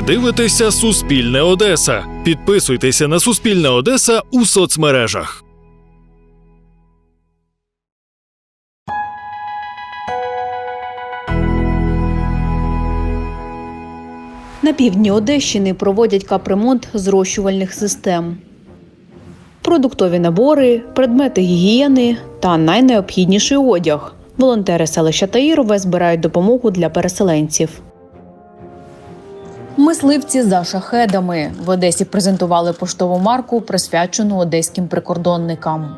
Ви дивитеся Суспільне Одеса. Підписуйтеся на Суспільне Одеса у соцмережах. На півдні Одещини проводять капремонт зрощувальних систем. Продуктові набори, предмети гігієни та найнеобхідніший одяг. Волонтери селища Таїрове збирають допомогу для переселенців. Мисливці за шахедами в Одесі презентували поштову марку, присвячену одеським прикордонникам.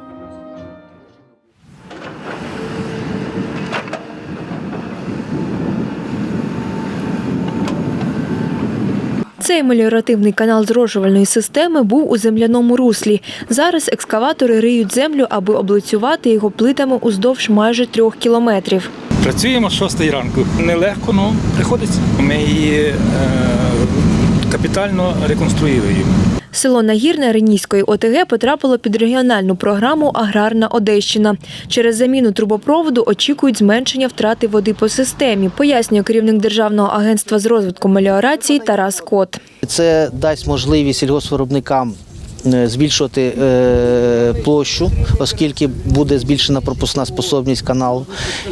Цей меліоративний канал зрошувальної системи був у земляному руслі. Зараз екскаватори риють землю, аби облицювати його плитами уздовж майже трьох кілометрів. Працюємо з 6 ранку. Нелегко, але приходиться. Ми її е, капітально реконструюємо. Село Нагірне Ренійської ОТГ потрапило під регіональну програму Аграрна Одещина. Через заміну трубопроводу очікують зменшення втрати води по системі, пояснює керівник Державного агентства з розвитку меліорації Тарас Кот. Це дасть можливість сільгоспвиробникам збільшувати е, площу, оскільки буде збільшена пропускна способність каналу.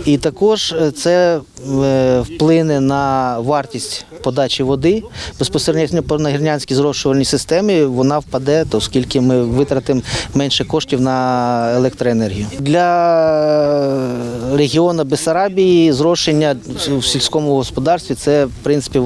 І також е, це е, вплине на вартість подачі води. Безпосередньо по нагірнянській зрошувальній системі вона впаде, оскільки ми витратимо менше коштів на електроенергію. Для регіону Бесарабії зрошення в сільському господарстві це в принципі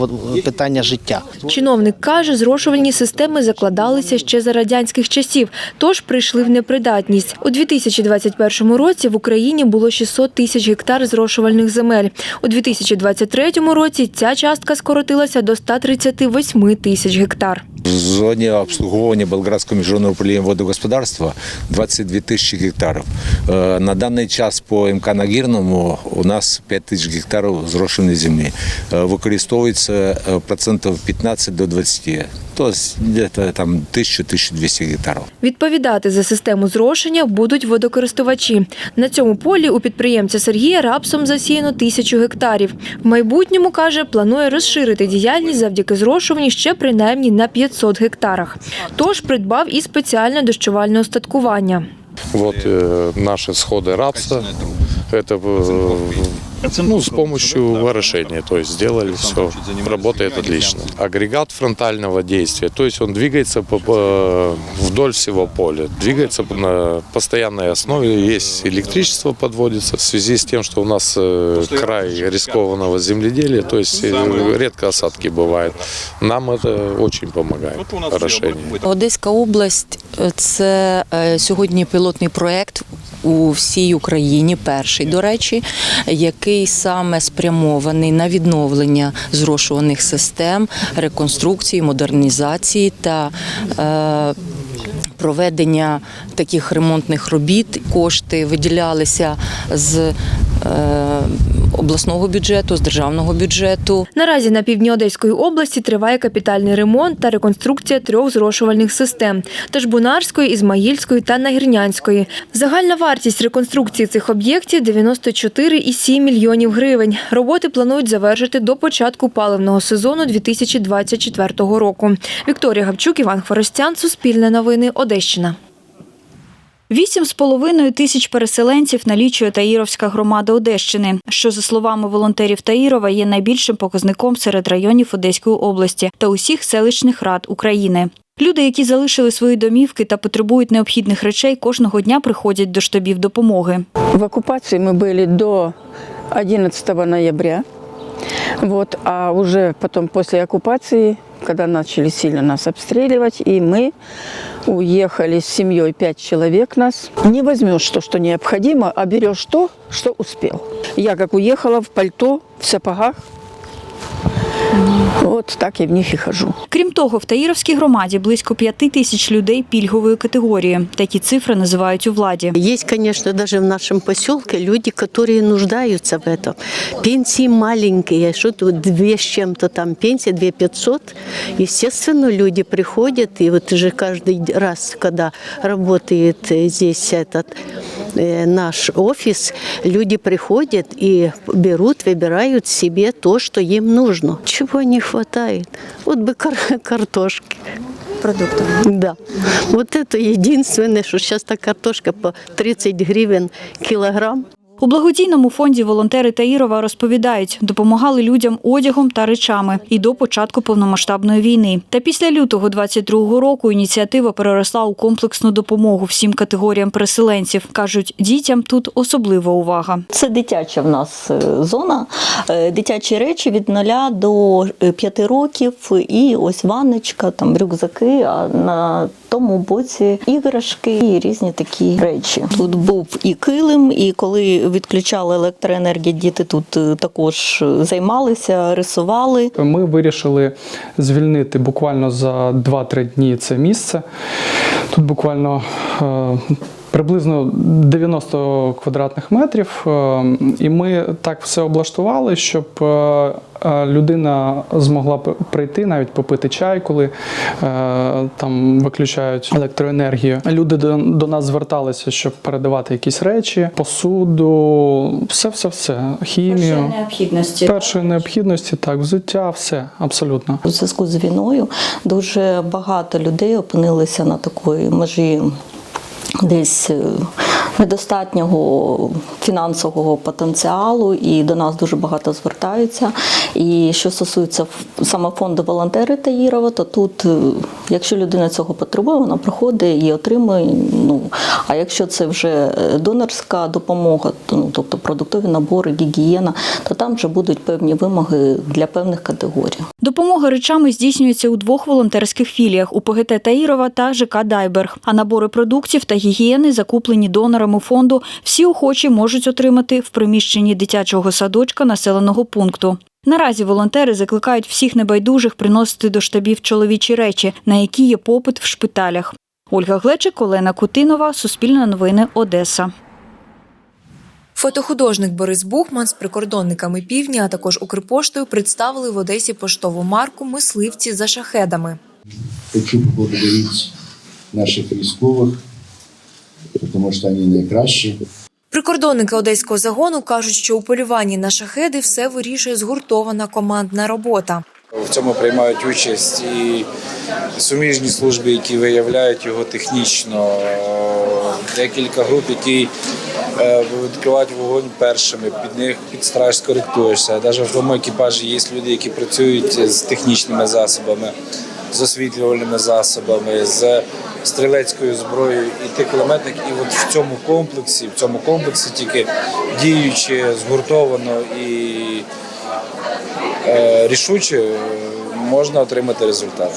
питання життя. Чиновник каже, зрошувальні системи закладалися ще за радянських часів, тож прийшли в непридатність. У 2021 році в Україні було 600 тисяч гектар зрошувальних земель. У 2023 році ця частка скоротилася до 138 тисяч гектар. В зоні обслуговування Болградського міжнародного управління водогосподарства 22 тисячі гектарів. Е, На даний час по МК Нагірному у нас 5 тисяч гектарів зрошеної землі. Е, Використовується е, процентів 15 до 20 Тобто десь там 1000-1200 гектарів. Відповідати за систему зрошення будуть водокористувачі. На цьому полі у підприємця Сергія рапсом засіяно тисячу гектарів. В майбутньому, каже, планує розширити діяльність завдяки зрошуванню ще принаймні на 500 гектарах. Тож придбав і спеціальне дощувальне остаткування. Вот э, наши сходы рапса. Это э, ну, с помощью ворошения, то есть сделали все, работает отлично. Агрегат фронтального действия, то есть он двигается по, по- вдоль всего поля, двигается на постоянной основе, есть электричество подводится в связи с тем, что у нас э, край рискованного земледелия, то есть э, редко осадки бывают. Нам это очень помогает, орошение. Одеська область е, це е, сьогодні пілотний проєкт у всій Україні, перший, до речі, який саме спрямований на відновлення зрошуваних систем, реконструкції, модернізації та е, проведення таких ремонтних робіт. Кошти виділялися з е, обласного бюджету, з державного бюджету. Наразі на півдні Одеської області триває капітальний ремонт та реконструкція трьох зрошувальних систем – Тажбунарської, Ізмаїльської та Нагірнянської. Загальна вартість реконструкції цих об'єктів – 94,7 мільйонів гривень. Роботи планують завершити до початку паливного сезону 2024 року. Вікторія Гавчук, Іван Хворостян, Суспільне новини, Одещина. Вісім з половиною тисяч переселенців налічує Таїровська громада Одещини, що, за словами волонтерів Таїрова, є найбільшим показником серед районів Одеської області та усіх селищних рад України. Люди, які залишили свої домівки та потребують необхідних речей, кожного дня приходять до штабів допомоги. В оккупации мы были до 11 ноября. Вот, а уже потом после оккупации, когда начали сильно нас обстреливать, и мы уехали с семьей, пять человек нас. Не возьмешь то, что необходимо, а берешь то, что успел. Я как уехала в пальто, в сапогах, вот так я в них и хожу. Крім того, в Таїровській громаді близько п'яти тисяч людей пільгової категорії. Такі цифри називають у владі. Есть, конечно, даже в нашем поселке люди, которые нуждаются в этом. Пенсии маленькие, что тут две с чем-то там пенсия, две пятьсот. Естественно, люди приходят, и вот уже каждый раз, когда работает э, здесь этот э, наш офис, люди приходят и берут, выбирают себе то, что им нужно. Чего чего не хватает? Вот бы кар- картошки. Продуктів. Да. Вот это единственное, что сейчас та картошка по 30 гривен килограмм. У благодійному фонді волонтери Таїрова розповідають, допомагали людям одягом та речами і до початку повномасштабної війни. Та після лютого 22-го року ініціатива переросла у комплексну допомогу всім категоріям переселенців. кажуть, дітям тут особлива увага. Це дитяча в нас е, зона, е, дитячі речі від 0 до 5 років, і ось ванночка, там рюкзаки, а на тому боці іграшки і різні такі речі. Тут був і килим, і коли відключали електроенергію, діти тут е, також е, займалися, рисували. Ми вирішили звільнити буквально за 2-3 дні це місце. Тут буквально е, приблизно 90 квадратних метрів. е, І ми так все облаштували, щоб е, е, людина змогла п- прийти, навіть попити чай, коли е, там виключають електроенергію. Люди до, нас зверталися, щоб передавати якісь речі, посуду, все, все, все, хімію. необхідності. Першої необхідності, так, взуття, все, абсолютно. У зв'язку з війною дуже багато людей опинилися на такої межі десь е, недостатнього фінансового потенціалу, і до нас дуже багато звертаються. І що стосується саме фонду волонтери Таїрова, то тут, е, якщо людина цього потребує, вона приходить і отримує. Ну а якщо це вже е, донорська допомога, то ну тобто продуктові набори, гігієна, то там вже будуть певні вимоги для певних категорій. Допомога речами здійснюється у двох волонтерських філіях у ПГТ Таїрова та ЖК Дайберг. А набори продуктів та гігієни, закуплені донорами фонду, всі охочі можуть отримати в приміщенні дитячого садочка населеного пункту. Наразі волонтери закликають всіх небайдужих приносити до штабів чоловічі речі, на які є попит в шпиталях. Ольга Глечик, Олена Кутинова, Суспільне новини, Одеса. Фотохудожник Борис Бухман з прикордонниками півдня, а також Укрпоштою представили в Одесі поштову марку Мисливці за шахедами. Хочу поблагодарить наших військових, тому що вони найкращі. Прикордонники одеського загону кажуть, що у полюванні на шахеди все вирішує згуртована командна робота. В цьому приймають участь і суміжні служби, які виявляють його технічно. Декілька груп, які е, відкривають вогонь першими, під них під страж скоректуєшся. Навіть в тому екіпажі є люди, які працюють з технічними засобами, з освітлювальними засобами, з стрілецькою зброєю і ти кулеметник. І от в цьому комплексі, в цьому комплексі тільки діючи згуртовано і е, рішуче е, можна отримати результат.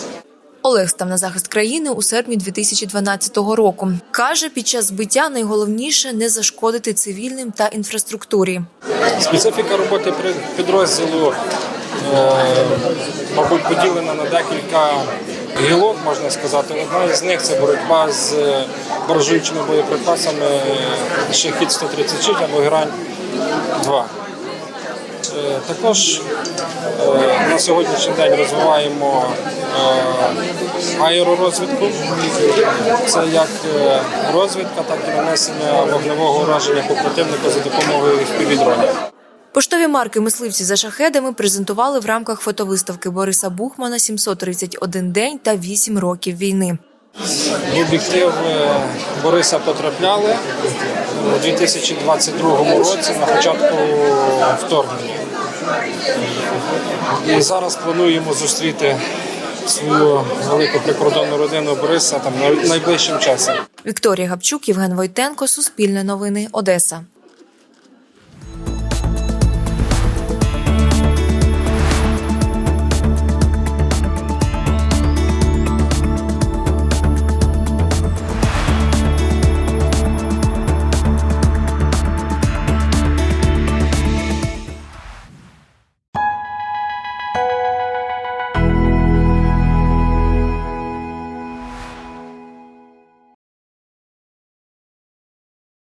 Олег став на захист країни у серпні 2012 року. Каже, під час збиття найголовніше не зашкодити цивільним та інфраструктурі. Специфіка роботи при- підрозділу, мабуть, поділена на декілька гілок, можна сказати. Одна із них це боротьба з баражуючими боєприпасами Шахід 136 або Грань 2. Е, Також е, на сьогоднішній день розвиваємо е, аеророзвідку. Це як е, розвідка, так і нанесення вогневого ураження по противнику за допомогою впівдронів. Поштові марки мисливці за шахедами презентували в рамках фотовиставки Бориса Бухмана «731 день та 8 років війни. В об'єктив е, Бориса потрапляли у 2022 році на початку вторгнення. І зараз плануємо зустріти свою велику прикордонну родину Бориса там най- найближчим часом. Вікторія Гапчук, Євген Войтенко, Суспільне новини, Одеса.